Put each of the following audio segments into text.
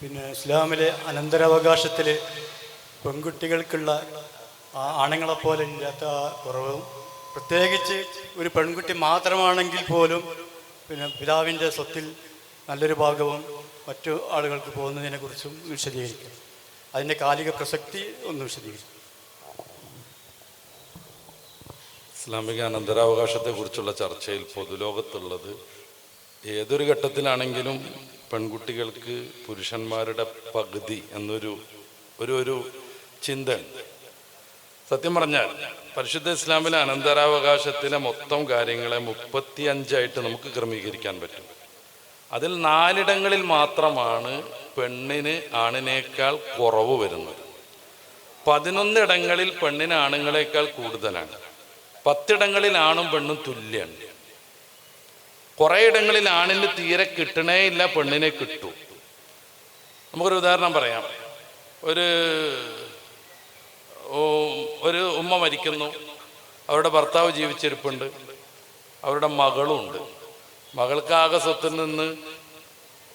പിന്നെ ഇസ്ലാമിലെ അനന്തരാവകാശത്തിൽ പെൺകുട്ടികൾക്കുള്ള ആണുങ്ങളെപ്പോലെ ഇല്ലാത്ത ആ കുറവും. പ്രത്യേകിച്ച് ഒരു പെൺകുട്ടി മാത്രമാണെങ്കിൽ പോലും പിന്നെ പിതാവിന്റെ സ്വത്തിൽ നല്ലൊരു ഭാഗവും മറ്റു ആളുകൾക്ക് പോകുന്നതിനെക്കുറിച്ചും വിശദീകരിക്കും. അതിന്റെ കാലിക പ്രസക്തി ഒന്ന് വിശദീകരിക്കും. ഇസ്ലാമിക അനന്തരാവകാശത്തെക്കുറിച്ചുള്ള ചർച്ചയിൽ പൊതുലോകത്തുള്ളത് ഏതൊരു ഘട്ടത്തിലാണെങ്കിലും പെൺകുട്ടികൾക്ക് പുരുഷന്മാരുടെ പകുതി എന്നൊരു ഒരു ഒരു ചിന്ത സത്യം പറഞ്ഞാൽ പരിശുദ്ധ ഇസ്ലാമിലെ അനന്തരാവകാശത്തിലെ മൊത്തം കാര്യങ്ങളെ മുപ്പത്തി അഞ്ചായിട്ട് നമുക്ക് ക്രമീകരിക്കാൻ പറ്റും. അതിൽ നാലിടങ്ങളിൽ മാത്രമാണ് പെണ്ണിന് ആണിനേക്കാൾ കുറവ് വരുന്നത്. പതിനൊന്നിടങ്ങളിൽ പെണ്ണിന് ആണുങ്ങളെക്കാൾ കൂടുതലാണ്. പത്തിടങ്ങളിൽ ആണും പെണ്ണും തുല്യമാണ് കുറേ ഇടങ്ങളിൽ ആണിന് തീരെ കിട്ടണേ ഇല്ല പെണ്ണിനെ കിട്ടൂ. നമുക്കൊരു ഉദാഹരണം പറയാം. ഒരു ഒരു ഉമ്മ മരിക്കുന്നു. അവരുടെ ഭർത്താവ് ജീവിച്ചിരിപ്പുണ്ട്. അവരുടെ മകളും ഉണ്ട്. മകൾക്ക് ആകെ സ്വത്തിൽ നിന്ന്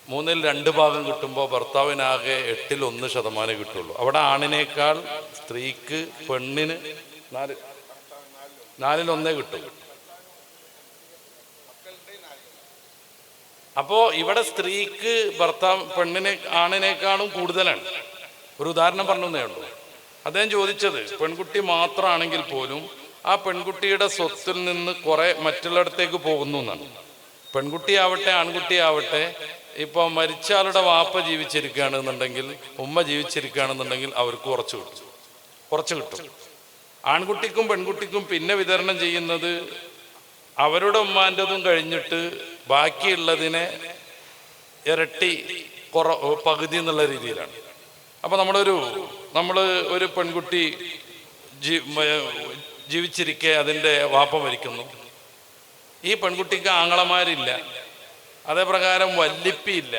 മൂന്നിൽ രണ്ട് ഭാഗം കിട്ടുമ്പോൾ ഭർത്താവിനാകെ എട്ടിൽ ഒന്ന് ശതമാനം കിട്ടുള്ളൂ. അവിടെ ആണിനേക്കാൾ സ്ത്രീക്ക് പെണ്ണിന് നാല് നാലിൽ ഒന്നേ കിട്ടും അപ്പോ ഇവിടെ സ്ത്രീക്ക് ഭർത്താവ് പെണ്ണിനെ ആണിനേക്കാളും കൂടുതലാണ്. ഒരു ഉദാഹരണം പറഞ്ഞേ ഉള്ളൂ. അദ്ദേഹം ചോദിച്ചത് പെൺകുട്ടി മാത്രമാണെങ്കിൽ പോലും ആ പെൺകുട്ടിയുടെ സ്വത്തിൽ നിന്ന് കുറെ മറ്റുള്ളിടത്തേക്ക് പോകുന്നു എന്നാണ്. പെൺകുട്ടി പെൺകുട്ടിയാവട്ടെ ആൺകുട്ടിയാവട്ടെ ഇപ്പൊ മരിച്ച ആളുടെ വാപ്പ ജീവിച്ചിരിക്കുകയാണെന്നുണ്ടെങ്കിൽ ഉമ്മ ജീവിച്ചിരിക്കുകയാണെന്നുണ്ടെങ്കിൽ അവർക്ക് കുറച്ച് കിട്ടും. കുറച്ച് കിട്ടും. ആൺകുട്ടിക്കും പെൺകുട്ടിക്കും പിന്നെ വിതരണം ചെയ്യുന്നത് അവരുടെ ഉമ്മാന്റെതും കഴിഞ്ഞിട്ട് ബാക്കിയുള്ളതിനെ ഇരട്ടി കുറ പകുതി എന്നുള്ള രീതിയിലാണ്. അപ്പോൾ നമ്മളൊരു നമ്മൾ ഒരു പെൺകുട്ടി ജീ ജീവിച്ചിരിക്കെ അതിന്റെ വാപ്പ മരിക്കുന്നു. ഈ പെൺകുട്ടിക്ക് ആങ്ങളമാരില്ല. അതേപ്രകാരം വല്ലിപ്പിയില്ല.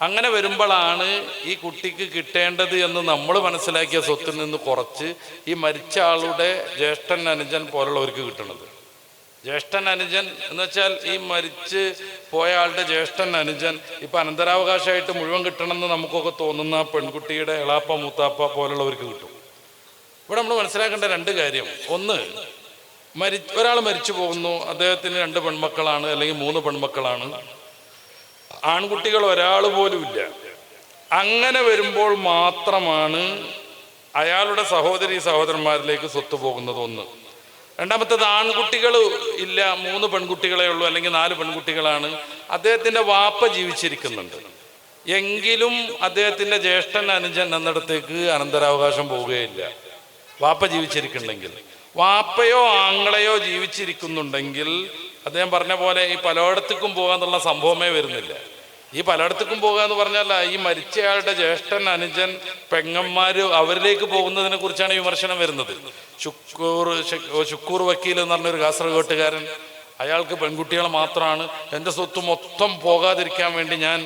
അങ്ങനെ വരുമ്പോഴാണ് ഈ കുട്ടിക്ക് കിട്ടേണ്ടത് എന്ന് നമ്മൾ മനസ്സിലാക്കിയ സ്വത്തിൽ നിന്ന് കുറച്ച് ഈ മരിച്ച ആളുടെ ജ്യേഷ്ഠൻ അനുജൻ പോലുള്ളവർക്ക് കിട്ടുന്നത് ജ്യേഷ്ഠൻ അനുജൻ എന്ന് വെച്ചാൽ ഈ മരിച്ച് പോയ ആളുടെ ജ്യേഷ്ഠൻ അനുജൻ. ഇപ്പൊ അനന്തരാവകാശമായിട്ട് മുഴുവൻ കിട്ടണമെന്ന് നമുക്കൊക്കെ തോന്നുന്ന പെൺകുട്ടിയുടെ എളാപ്പ മൂത്താപ്പ പോലുള്ളവർക്ക് കിട്ടും. ഇവിടെ നമ്മൾ മനസ്സിലാക്കേണ്ട രണ്ട് കാര്യം. ഒന്ന് മരി ഒരാൾ മരിച്ചു പോകുന്നു. അദ്ദേഹത്തിന് രണ്ട് പെൺമക്കളാണ് അല്ലെങ്കിൽ മൂന്ന് പെൺമക്കളാണ്. ആൺകുട്ടികൾ ഒരാൾ പോലുമില്ല അങ്ങനെ വരുമ്പോൾ മാത്രമാണ് അയാളുടെ സഹോദരി സഹോദരന്മാരിലേക്ക് സ്വത്ത് പോകുന്നത് ഒന്ന്. രണ്ടാമത്തേത് ആൺകുട്ടികൾ ഇല്ല മൂന്ന് പെൺകുട്ടികളെ ഉള്ളൂ അല്ലെങ്കിൽ നാല് പെൺകുട്ടികളാണ്. അദ്ദേഹത്തിന്റെ വാപ്പ ജീവിച്ചിരിക്കുന്നുണ്ട്. എങ്കിലും അദ്ദേഹത്തിന്റെ ജ്യേഷ്ഠൻ അനുജൻ എന്നിടത്തേക്ക് അനന്തരാവകാശം പോവുകയില്ല. വാപ്പ ജീവിച്ചിരിക്കുന്നുണ്ടെങ്കിൽ. വാപ്പയോ ആങ്ങളെയോ ജീവിച്ചിരിക്കുന്നുണ്ടെങ്കിൽ അദ്ദേഹം പറഞ്ഞ പോലെ ഈ പലയിടത്തേക്കും പോകാന്നുള്ള സംഭവമേ വരുന്നില്ല. ഈ പലയിടത്തേക്കും പോകുക എന്ന് പറഞ്ഞാൽ ഈ മരിച്ചയാളുടെ ജ്യേഷ്ഠൻ അനുജൻ പെങ്ങന്മാര് അവരിലേക്ക് പോകുന്നതിനെ കുറിച്ചാണ് വിമർശനം വരുന്നത്. ശുക്കൂർ ശുക്കൂർ വക്കീൽ എന്ന് പറഞ്ഞൊരു കാസർഗോട്ടുകാരൻ അയാൾക്ക് പെൺകുട്ടികൾ മാത്രമാണ്. എന്റെ സ്വത്ത് മൊത്തം പോകാതിരിക്കാൻ വേണ്ടി ഞാൻ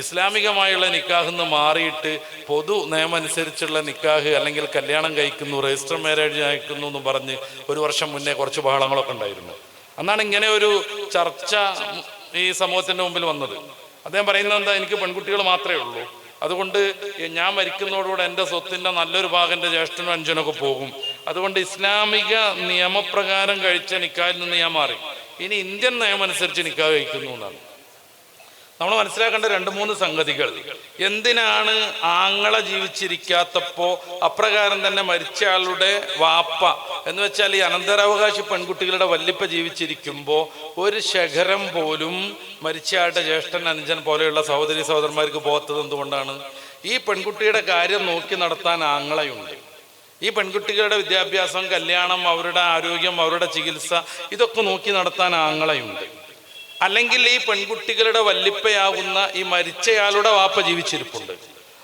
ഇസ്ലാമികമായുള്ള നിക്കാഹിൽ നിന്ന് മാറിയിട്ട് പൊതു നിയമം അനുസരിച്ചുള്ള നിക്കാഹ് അല്ലെങ്കിൽ കല്യാണം കഴിക്കുന്നു രജിസ്റ്റർ മാരേജ് അയക്കുന്നു എന്ന് പറഞ്ഞ് ഒരു വർഷം മുന്നേ കുറച്ച് ബഹളങ്ങളൊക്കെ ഉണ്ടായിരുന്നു. അന്നാണ് ഇങ്ങനെ ഒരു ചർച്ച ഈ സമൂഹത്തിന്റെ മുമ്പിൽ വന്നത്. അദ്ദേഹം പറയുന്നത് എന്താ എനിക്ക് പെൺകുട്ടികൾ മാത്രമേ ഉള്ളൂ. അതുകൊണ്ട് ഞാൻ മരിക്കുന്നതോടുകൂടെ എന്റെ സ്വത്തിന്റെ നല്ലൊരു ഭാഗം എന്റെ ജ്യേഷ്ഠനും അഞ്ചനൊക്കെ പോകും. അതുകൊണ്ട് ഇസ്ലാമിക നിയമപ്രകാരം കഴിച്ച നിക്കാൽ നിന്ന് ഞാൻ മാറി. ഇനി ഇന്ത്യൻ നിയമം അനുസരിച്ച് നിക്കാഹ് കഴിക്കുന്നു എന്നാണ്. നമ്മൾ മനസ്സിലാക്കേണ്ട രണ്ട് മൂന്ന് സംഗതികൾ. എന്തിനാണ് ആങ്ങളെ ജീവിച്ചിരിക്കാത്തപ്പോൾ അപ്രകാരം തന്നെ മരിച്ച ആളുടെ വാപ്പ? എന്ന് വെച്ചാൽ ഈ അനന്തരാവകാശി പെൺകുട്ടികളുടെ വല്ലിപ്പ ജീവിച്ചിരിക്കുമ്പോൾ ഒരു ശഖരം പോലും മരിച്ചയാളുടെ ജ്യേഷ്ഠൻ അനുജൻ പോലെയുള്ള സഹോദരി സഹോദരന്മാർക്ക് പോകാത്തത് എന്തുകൊണ്ടാണ്? ഈ പെൺകുട്ടിയുടെ കാര്യം നോക്കി നടത്താൻ ആങ്ങളയുണ്ട്. ഈ പെൺകുട്ടികളുടെ വിദ്യാഭ്യാസം കല്യാണം അവരുടെ ആരോഗ്യം അവരുടെ ചികിത്സ ഇതൊക്കെ നോക്കി നടത്താൻ ആങ്ങളയുണ്ട്. അല്ലെങ്കിൽ ഈ പെൺകുട്ടികളുടെ വല്ലിപ്പയാകുന്ന ഈ മരിച്ചയാളുടെ വാപ്പ ജീവിച്ചിരിപ്പുണ്ട്.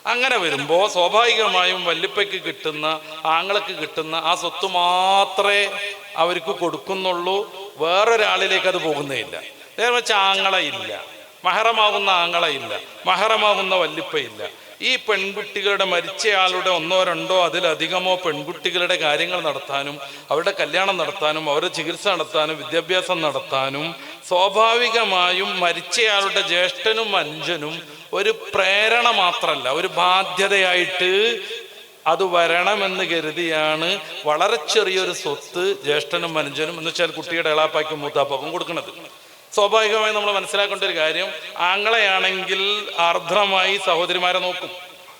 അങ്ങനെ വരുമ്പോൾ സ്വാഭാവികമായും വല്ലിപ്പയ്ക്ക് കിട്ടുന്ന ആങ്ങൾക്ക് കിട്ടുന്ന ആ സ്വത്ത് മാത്രമേ അവർക്ക് കൊടുക്കുന്നുള്ളൂ. വേറൊരാളിലേക്ക് അത് പോകുന്നേയില്ല. നേരെ വെച്ച ആങ്ങളയില്ല. മഹറമാകുന്ന ആങ്ങളയില്ല. മഹറമാകുന്ന വല്ലിപ്പയില്ല. ഈ പെൺകുട്ടികളുടെ മരിച്ചയാളുടെ ഒന്നോ രണ്ടോ അതിലധികമോ പെൺകുട്ടികളുടെ കാര്യങ്ങൾ നടത്താനും അവരുടെ കല്യാണം നടത്താനും അവരുടെ ചികിത്സ നടത്താനും വിദ്യാഭ്യാസം നടത്താനും സ്വാഭാവികമായും മരിച്ചയാളുടെ ജ്യേഷ്ഠനും അഞ്ചനും ഒരു പ്രേരണ മാത്രമല്ല ഒരു ബാധ്യതയായിട്ട് അത് വരണമെന്ന് കരുതിയാണ് വളരെ ചെറിയൊരു സ്വത്ത് ജ്യേഷ്ഠനും മനുജനും എന്ന് വെച്ചാൽ കുട്ടിയുടെ ഇളാപ്പാക്കും മൂത്താപ്പാക്കും കൊടുക്കുന്നത്. സ്വാഭാവികമായി നമ്മൾ മനസ്സിലാക്കേണ്ട ഒരു കാര്യം ആങ്ങളെയാണെങ്കിൽ ആർദ്രമായി സഹോദരിമാരെ നോക്കും.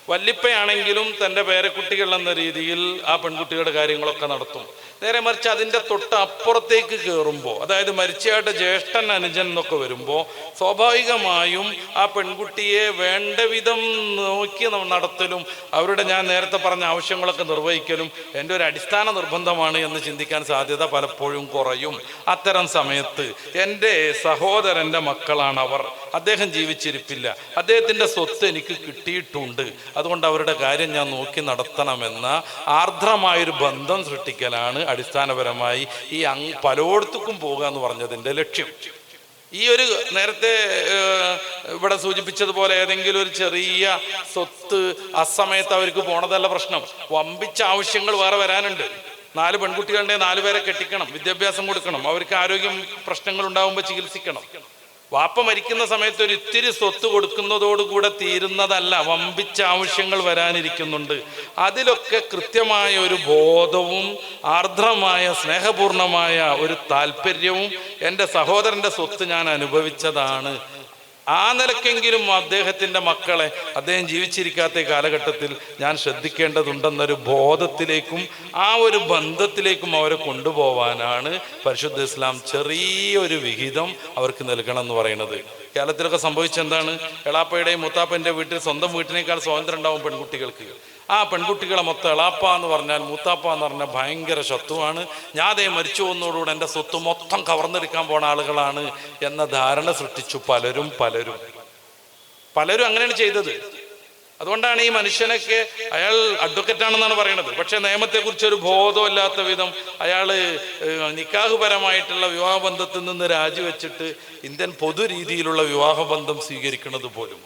വല്ലിപ്പയാണെങ്കിലും തന്റെ പേരക്കുട്ടികൾ എന്ന രീതിയിൽ ആ പെൺകുട്ടിയുടെ കാര്യങ്ങളൊക്കെ നടത്തും. നേരെ മറിച്ച് അതിന്റെ തൊട്ട് അപ്പുറത്തേക്ക് കയറുമ്പോൾ അതായത് മരിച്ചയാളുടെ ജ്യേഷ്ഠൻ അനുജൻ എന്നൊക്കെ വരുമ്പോൾ സ്വാഭാവികമായും ആ പെൺകുട്ടിയെ വേണ്ട വിധം നോക്കി നടത്തലും അവരുടെ ഞാൻ നേരത്തെ പറഞ്ഞ ആവശ്യങ്ങളൊക്കെ നിർവഹിക്കലും എന്റെ ഒരു അടിസ്ഥാന നിർബന്ധമാണ് എന്ന് ചിന്തിക്കാൻ സാധ്യത പലപ്പോഴും കുറയും. അത്തരം സമയത്ത് എന്റെ സഹോദരന്റെ മക്കളാണ് അവർ അദ്ദേഹം ജീവിച്ചിരിപ്പില്ല. അദ്ദേഹത്തിന്റെ സ്വത്ത് എനിക്ക് കിട്ടിയിട്ടുണ്ട്. അതുകൊണ്ട് അവരുടെ കാര്യം ഞാൻ നോക്കി നടത്തണമെന്ന ആർദ്രമായൊരു ബന്ധം സൃഷ്ടിക്കലാണ് അടിസ്ഥാനപരമായി ഈ അങ് പലയിടത്തും പോകുക എന്ന് പറഞ്ഞതിന്റെ ലക്ഷ്യം. ഈ ഒരു നേരത്തെ ഇവിടെ സൂചിപ്പിച്ചതുപോലെ ഏതെങ്കിലും ഒരു ചെറിയ സ്വത്ത് അസമയത്ത് അവർക്ക് പോണതല്ല പ്രശ്നം. വമ്പിച്ച ആവശ്യങ്ങൾ വേറെ വരാനുണ്ട്. നാല് പെൺകുട്ടികളുടെ നാല് പേരെ കെട്ടിക്കണം വിദ്യാഭ്യാസം കൊടുക്കണം അവർക്ക് ആരോഗ്യം പ്രശ്നങ്ങൾ ഉണ്ടാകുമ്പോൾ ചികിത്സിക്കണം. വാപ്പ മരിക്കുന്ന സമയത്ത് ഒരു ഇത്തിരി സ്വത്ത് കൊടുക്കുന്നതോടുകൂടെ തീരുന്നതല്ല വമ്പിച്ച ആവശ്യങ്ങൾ വരാനിരിക്കുന്നുണ്ട്. അതിലൊക്കെ കൃത്യമായ ഒരു ബോധവും ആർദ്രമായ സ്നേഹപൂർണമായ ഒരു താല്പര്യവും എന്റെ സഹോദരന്റെ സ്വത്ത് ഞാൻ അനുഭവിച്ചതാണ്. ആ നിലക്കെങ്കിലും അദ്ദേഹത്തിന്റെ മക്കളെ അദ്ദേഹം ജീവിച്ചിരിക്കാത്ത കാലഘട്ടത്തിൽ ഞാൻ ശ്രദ്ധിക്കേണ്ടതുണ്ടെന്നൊരു ബോധത്തിലേക്കും ആ ഒരു ബന്ധത്തിലേക്കും അവരെ കൊണ്ടുപോവാനാണ് പരിശുദ്ധ ഇസ്ലാം ചെറിയൊരു വിഹിതം അവർക്ക് നൽകണം എന്ന് പറയുന്നത്. കേരളത്തിലൊക്കെ സംഭവിച്ചെന്താണ്? എളാപ്പയുടെയും മുത്താപ്പന്റെ വീട്ടിൽ സ്വന്തം വീട്ടിനേക്കാൾ സ്വാതന്ത്ര്യം ഉണ്ടാവും പെൺകുട്ടികൾക്ക്. ആ പെൺകുട്ടികളെ മൊത്തം എളാപ്പ എന്ന് പറഞ്ഞാൽ മൂത്താപ്പ എന്ന് പറഞ്ഞാൽ ഭയങ്കര ശത്രുവാണ്. ഞാൻ അതേ മരിച്ചു പോകുന്നതോടുകൂടെ എന്റെ സ്വത്ത് മൊത്തം കവർന്നെടുക്കാൻ പോണ ആളുകളാണ് എന്ന ധാരണ സൃഷ്ടിച്ചു പലരും പലരും. പലരും അങ്ങനെയാണ് ചെയ്തത്. അതുകൊണ്ടാണ് ഈ മനുഷ്യനൊക്കെ അയാൾ അഡ്വക്കറ്റ് ആണെന്നാണ് പറയുന്നത് പക്ഷെ നിയമത്തെക്കുറിച്ച് ഒരു ബോധമില്ലാത്ത വിധം അയാൾ നിക്കാഹുപരമായിട്ടുള്ള വിവാഹബന്ധത്തിൽ നിന്ന് രാജിവെച്ചിട്ട് ഇന്ത്യൻ പൊതു രീതിയിലുള്ള വിവാഹബന്ധം സ്വീകരിക്കുന്നത് പോലും.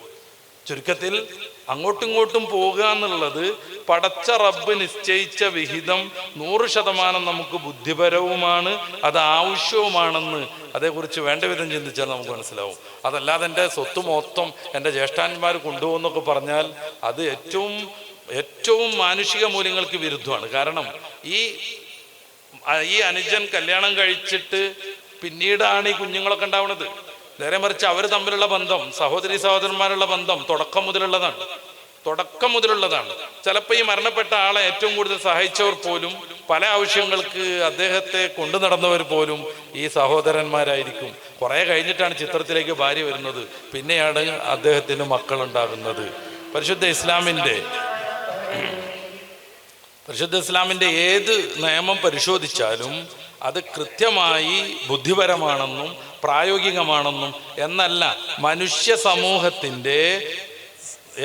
ചുരുക്കത്തിൽ അങ്ങോട്ടും ഇങ്ങോട്ടും പോകുക എന്നുള്ളത് പടച്ച റബ്ബ് നിശ്ചയിച്ച വിഹിതം നൂറ് ശതമാനം നമുക്ക് ബുദ്ധിപരവുമാണ് അത് ആവശ്യവുമാണെന്ന് അതേക്കുറിച്ച് വേണ്ട വിധം ചിന്തിച്ചാൽ നമുക്ക് മനസ്സിലാവും. അതല്ലാതെ എന്റെ സ്വത്ത് മൊത്തം എന്റെ ജ്യേഷ്ഠാന്മാർ കൊണ്ടുപോകുന്നൊക്കെ പറഞ്ഞാൽ അത് ഏറ്റവും ഏറ്റവും മാനുഷിക മൂല്യങ്ങൾക്ക് വിരുദ്ധമാണ്. കാരണം ഈ ഈ അനുജൻ കല്യാണം കഴിച്ചിട്ട് പിന്നീടാണ് ഈ കുഞ്ഞുങ്ങളൊക്കെ ഉണ്ടാവുന്നത്. നേരെ മറിച്ച് അവർ തമ്മിലുള്ള ബന്ധം സഹോദരി സഹോദരന്മാരുള്ള ബന്ധം തുടക്കം മുതലുള്ളതാണ്. തുടക്കം മുതലുള്ളതാണ്. ചിലപ്പോൾ ഈ മരണപ്പെട്ട ആളെ ഏറ്റവും കൂടുതൽ സഹായിച്ചവർ പോലും പല ആവശ്യങ്ങൾക്ക് അദ്ദേഹത്തെ കൊണ്ടു നടന്നവർ പോലും ഈ സഹോദരന്മാരായിരിക്കും. കുറേ കഴിഞ്ഞിട്ടാണ് ചിത്രത്തിലേക്ക് ഭാര്യ വരുന്നത്. പിന്നെയാണ് അദ്ദേഹത്തിന് മക്കളുണ്ടാകുന്നത്. പരിശുദ്ധ ഇസ്ലാമിന്റെ പരിശുദ്ധ ഇസ്ലാമിന്റെ ഏത് നിയമം പരിശോധിച്ചാലും അത് കൃത്യമായി ബുദ്ധിപരമാണെന്നും പ്രായോഗികമാണെന്നും എന്നല്ല മനുഷ്യ സമൂഹത്തിന്റെ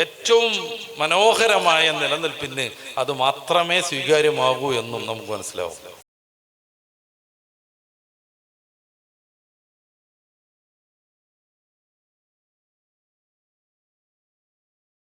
ഏറ്റവും മനോഹരമായ നിലനിൽപ്പിന് അത് മാത്രമേ സ്വീകാര്യമാകൂ എന്നും നമുക്ക് മനസ്സിലാവും.